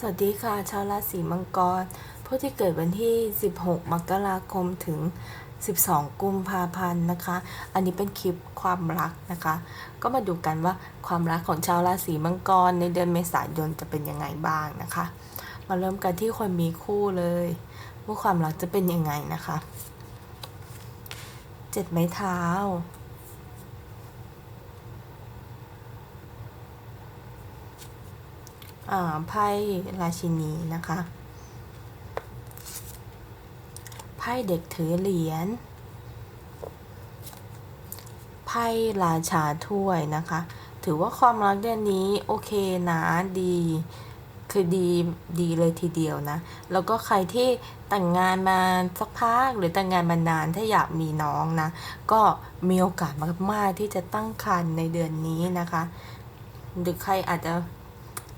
สวัสดีค่ะ ชาวราศีมังกร ผู้ที่เกิดวันที่ 16 มกราคมถึง 12 กุมภาพันธ์นะคะ อันนี้เป็นคลิปความรักนะคะ ก็มาดูกันว่าความรักของชาวราศีมังกรในเดือนเมษายนจะเป็นยังไงบ้างนะคะ มาเริ่มกันที่คนมีคู่เลยว่าความรักจะเป็นยังไงนะคะ เจ็ดไม้เท้า อ่า ไพ่ราชินีนะคะ ไพ่เด็กถือเหรียญ ไพ่ราชาถ้วยนะคะ ถือว่าความรักเดือนนี้โอเคนะดีคือดีดีเลยทีเดียวนะ แล้วก็ใครที่แต่งงานมาสักพักหรือแต่งงานมานานถ้าอยากมีน้องนะ ก็มีโอกาสมากๆที่จะตั้งครรภ์ในเดือนนี้นะคะ หรือใครอาจจะ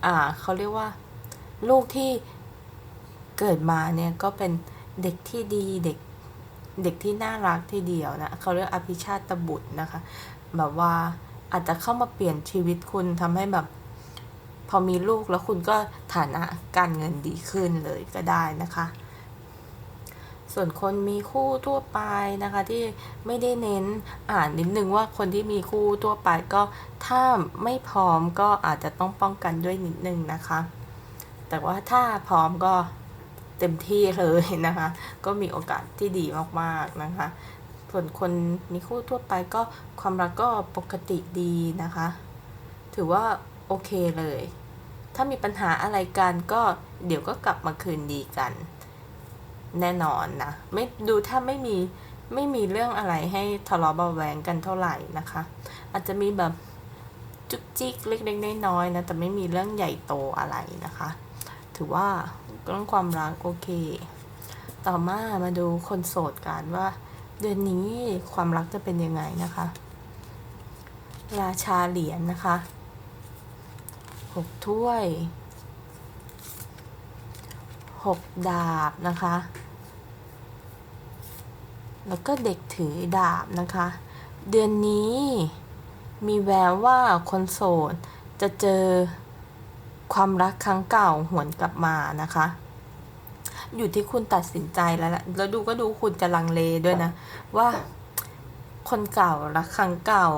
อ่าเขาเรียกว่า ลูกที่เกิดมาเนี่ยก็เป็นเด็กที่ดีเด็กเด็กที่น่ารักทีเดียวนะเขาเรียกอภิชาตบุตรนะคะ แบบว่าอาจจะเข้ามาเปลี่ยนชีวิตคุณทำให้แบบ พอมีลูกแล้วคุณก็ฐานะการเงินดีขึ้นเลยก็ได้นะคะ ส่วนคนมีคู่ทั่วไปนะคะที่ไม่ได้เน้นอ่านนิดนึงว่าคนที่มีคู่ทั่วไปก็ถ้าไม่พร้อมก็อาจจะต้องป้องกันด้วยนิดนึงนะคะ แต่ว่าถ้าพร้อมก็เต็มที่เลยนะคะ ก็มีโอกาสที่ดีมากๆนะคะ ส่วนคนมีคู่ทั่วไปก็ความรักก็ปกติดีนะคะ ถือว่าโอเคเลย ถ้ามีปัญหาอะไรกันก็เดี๋ยวก็กลับมาคืนดีกัน แน่นอนนะไม่ดูถ้าไม่มีไม่มีเรื่องอะไรให้ทะเลาะเบาะแวงกันเท่าไหร่นะคะ อาจจะมีแบบจุกจิกเล็กๆน้อยๆนะแต่ไม่มีเรื่องใหญ่โตอะไรนะคะ ถือว่าเรื่องความรักโอเค ต่อมามาดูคนโสดกันว่า เดือนนี้ความรักจะเป็นยังไงนะคะ ราชาเหรียญนะคะหกถ้วยหกดาบนะคะ แล้วก็เด็กถือดาบนะคะ เดือนนี้มีแววว่าคนโสดจะเจอความรักครั้งเก่าหวนกลับมานะคะ อยู่ที่คุณตัดสินใจแล้วแหละแล้วดูก็ดูคุณจะลังเลด้วยนะ ว่าคนเก่ารักครั้งเก่า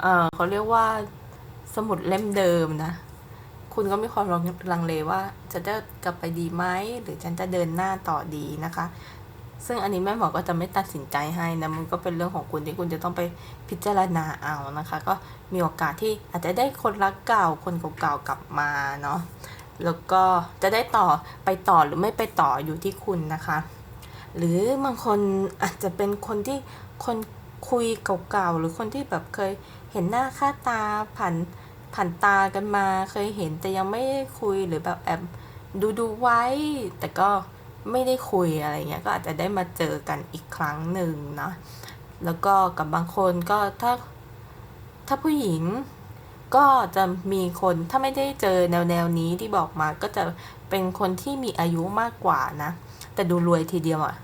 เออเขาเรียกว่าสมุดเล่มเดิมนะ คุณก็มีความลังเลว่าจะได้กลับไปดีไหมหรือฉันจะเดินหน้าต่อดีนะคะ ซึ่งอันนี้แม่หมอก็จะไม่ตัดสินใจให้นะมันก็เป็นเรื่องของคุณที่คุณจะต้องไปพิจารณาเอานะคะ ก็มีโอกาสที่อาจจะได้คนรักเก่าคนเก่าๆกลับมาเนาะแล้วก็จะได้ต่อไปต่อหรือไม่ไปต่ออยู่ที่คุณนะคะ หรือบางคนอาจจะเป็นคนที่คนคุยเก่าๆหรือคนที่แบบเคยเห็นหน้าค่าตาผ่านผ่านตากันมาเคยเห็นแต่ยังไม่คุยหรือแบบแอบดูดูไว้ แต่ก็ ไม่ได้คุยอะไรเงี้ยก็อาจจะได้มาเจอกันอีกครั้งหนึ่งนะแล้วก็กับบางคนก็ถ้าถ้าผู้หญิงก็จะมีคนถ้าไม่ได้เจอแนวแนวนี้ที่บอกมาก็จะเป็นคนที่มีอายุมากกว่านะ แต่ดูรวยทีเดียวอะ่ะ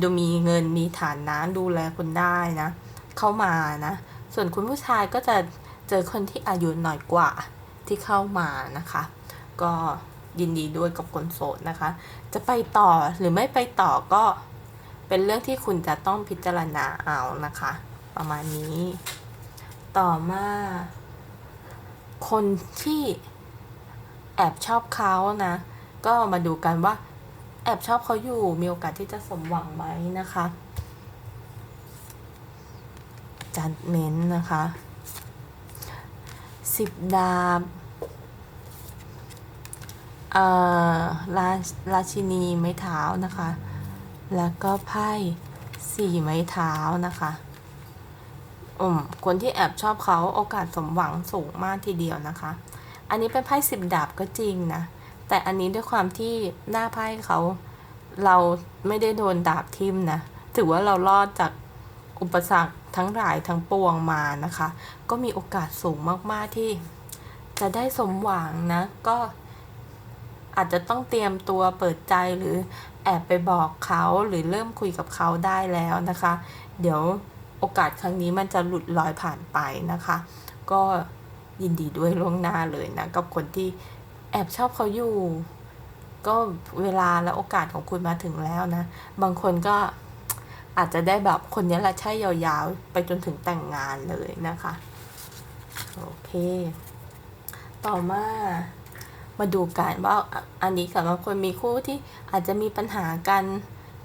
ดูมีเงินมีฐานนะดูแลคุณได้นะ เข้ามานะ ส่วนคุณผู้ชายก็จะเจอคนที่อายุน้อยกว่าที่เข้ามานะคะ ก็ ยินดีด้วยกับคนโสดนะคะ จะไปต่อหรือไม่ไปต่อก็เป็นเรื่องที่คุณจะต้องพิจารณาเอานะคะ ประมาณนี้ ต่อมา คนที่แอบชอบเขานะ ก็มาดูกันว่า แอบชอบเขาอยู่มีโอกาสที่จะสมหวังไหมนะคะจัดเม้นนะคะสิบดาบ เอ่อราราชินีไม้เท้านะคะ แล้วก็ไพ่สี่ไม้เท้านะคะอืมคนที่แอบชอบเขาโอกาสสมหวังสูงมากทีเดียวนะคะ อันนี้เป็นไพ่สิบดาบก็จริงนะ แต่อันนี้ด้วยความที่หน้าไพ่เขาเราไม่ได้โดนดาบทิ่มนะ ถือว่าเรารอดจากอุปสรรคทั้งหลายทั้งปวงมานะคะ ก็มีโอกาสสูงมากๆที่จะได้สมหวังนะ ก็ อาจจะต้องเตรียมตัวเปิดใจหรือแอบไปบอกเขาหรือเริ่มคุยกับเขาได้แล้วนะคะ เดี๋ยวโอกาสครั้งนี้มันจะหลุดลอยผ่านไปนะคะ ก็ยินดีด้วยล่วงหน้าเลยนะ กับคนที่แอบชอบเขาอยู่ ก็เวลาและโอกาสของคุณมาถึงแล้วนะ บางคนก็อาจจะได้แบบคนนี้แหละใช่ยาวๆ ไปจนถึงแต่งงานเลยนะคะ โอเค ต่อมา มาดูกันว่าอันนี้สำหรับคนมีคู่ที่อาจจะมีปัญหากัน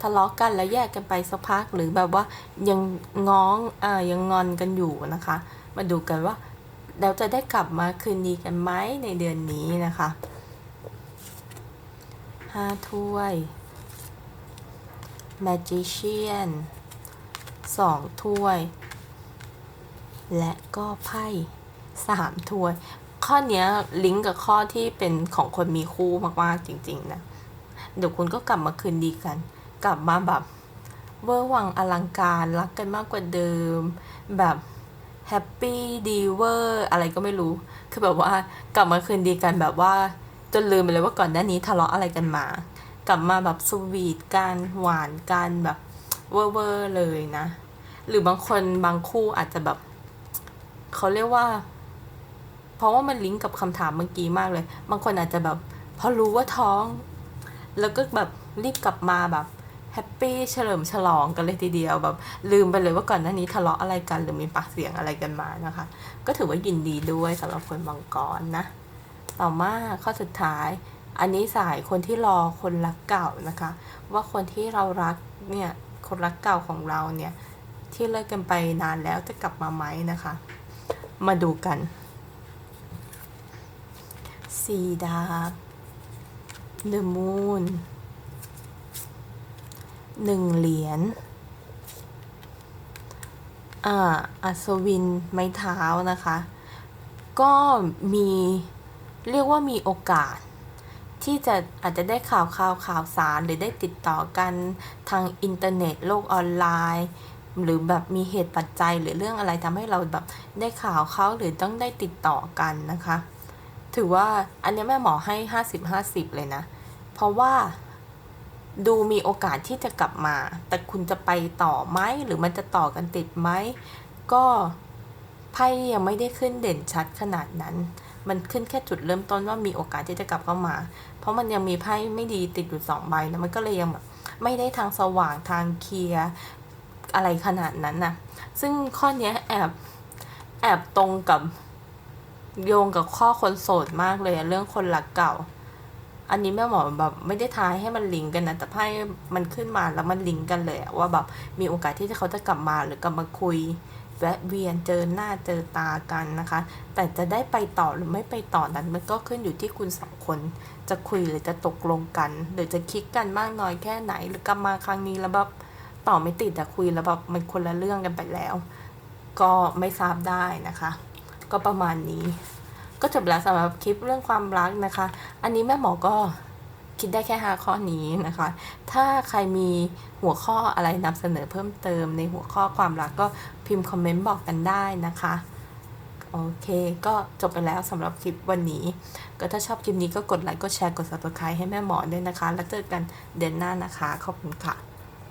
ทะเลาะกันแล้วแยกกันไปสักพักหรือแบบว่ายังง้องเอ่ายังงอนกันอยู่นะคะ มาดูกันว่าเราจะได้กลับมาคืนดีกันไหมในเดือนนี้นะคะห้าถ้วย Magician สองถ้วย และก็ไพ่สามถ้วย ข้อเนี้ยลิงก์กับข้อที่เป็นของคนมีคู่มากๆจริง ๆ นะ เดี๋ยวคุณก็กลับมาคืนดีกัน กลับมาแบบเวอร์วังอลังการรักกันมากกว่าเดิม แบบแฮปปี้ดีเวอร์อะไรก็ไม่รู้ คือแบบว่ากลับมาคืนดีกันแบบว่าจนลืมไปเลยว่าก่อนหน้านี้ทะเลาะอะไรกันมา กลับมาแบบสวีทกันหวานกันแบบเวอร์เวอร์เลยนะ หรือบางคนบางคู่อาจจะแบบเขาเรียกว่า เพราะว่ามันลิงก์กับคำถามเมื่อกี้มากเลย บางคนอาจจะแบบพอรู้ว่าท้อง แล้วก็แบบรีบกลับมาแบบแฮปปี้เฉลิมฉลองกันเลยทีเดียวแบบ ลืมไปเลยว่าก่อนหน้านี้ทะเลาะอะไรกัน หรือมีปากเสียงอะไรกันมานะคะ ก็ถือว่ายินดีด้วยสำหรับคนบางกรนะ ต่อมาข้อสุดท้าย อันนี้สายคนที่รอคนรักเก่านะคะ ว่าคนที่เรารักเนี่ยคนรักเก่าของเราเนี่ยที่เลิกกันไปนานแล้วจะกลับมาไหมนะคะ มาดูกัน สีดาบ The Moon หนึ่งเหรียญอ่าอัศวินไม้เท้านะคะ ก็มีเรียกว่ามีโอกาส ที่จะอาจจะได้ข่าวข่าวข่าวสารหรือได้ติดต่อกันทางอินเทอร์เน็ตโลกออนไลน์หรือแบบมีเหตุปัจจัยหรือเรื่องอะไรทำให้เราแบบได้ข่าวเขาหรือต้องได้ติดต่อกันนะคะ ถือว่าอันนี้แม่หมอให้ห้าสิบห้าสิบเลยนะ เพราะว่าดูมีโอกาสที่จะกลับมา แต่คุณจะไปต่อไหมหรือมันจะต่อกันติดไหม ก็ไพ่ยังไม่ได้ขึ้นเด่นชัดขนาดนั้น มันขึ้นแค่จุดเริ่มต้นว่ามีโอกาสที่จะกลับเข้ามา เพราะมันยังมีไพ่ไม่ดีติดอยู่สองใบนะมันก็เลยยังแบบไม่ได้ทางสว่างทางเคลียร์อะไรขนาดนั้นนะซึ่งข้อนี้แอบแอบตรงกับ โยงกับข้อคนโสดมากเลยเรื่องคนรักเก่า อันนี้แม่หมอแบบไม่ได้ทายให้มันลิงก์กันนะ แต่ไพ่มันขึ้นมาแล้วมันลิงก์กันเลยอะว่าแบบมีโอกาสที่เขาจะกลับมาหรือกลับมาคุยแวะเวียนเจอหน้าเจอตากันนะคะ แต่จะได้ไปต่อหรือไม่ไปต่อนั้น มันก็ขึ้นอยู่ที่คุณสองคน จะคุยหรือจะตกลงกัน หรือจะคิดกันมากน้อยแค่ไหน หรือกลับมาครั้งนี้แล้วแบบต่อไม่ติดแต่คุยแล้วแบบมันคนละเรื่องกันไปแล้ว ก็ไม่ทราบได้นะคะ ก็ประมาณนี้ ก็จบแล้วสำหรับคลิปเรื่องความรักนะคะ อันนี้แม่หมอก็คิดได้แค่ 5 ข้อนี้นะคะ ถ้าใครมีหัวข้ออะไรนำเสนอเพิ่มเติมในหัวข้อความรักก็พิมพ์คอมเมนต์บอกกันได้นะคะ โอเค ก็จบไปแล้วสำหรับคลิปวันนี้ ก็ถ้าชอบคลิปนี้ก็กดไลค์ กดแชร์ กด subscribe ให้แม่หมอด้วยนะคะ แล้วเจอกันเดือนหน้านะคะ ขอบคุณค่ะ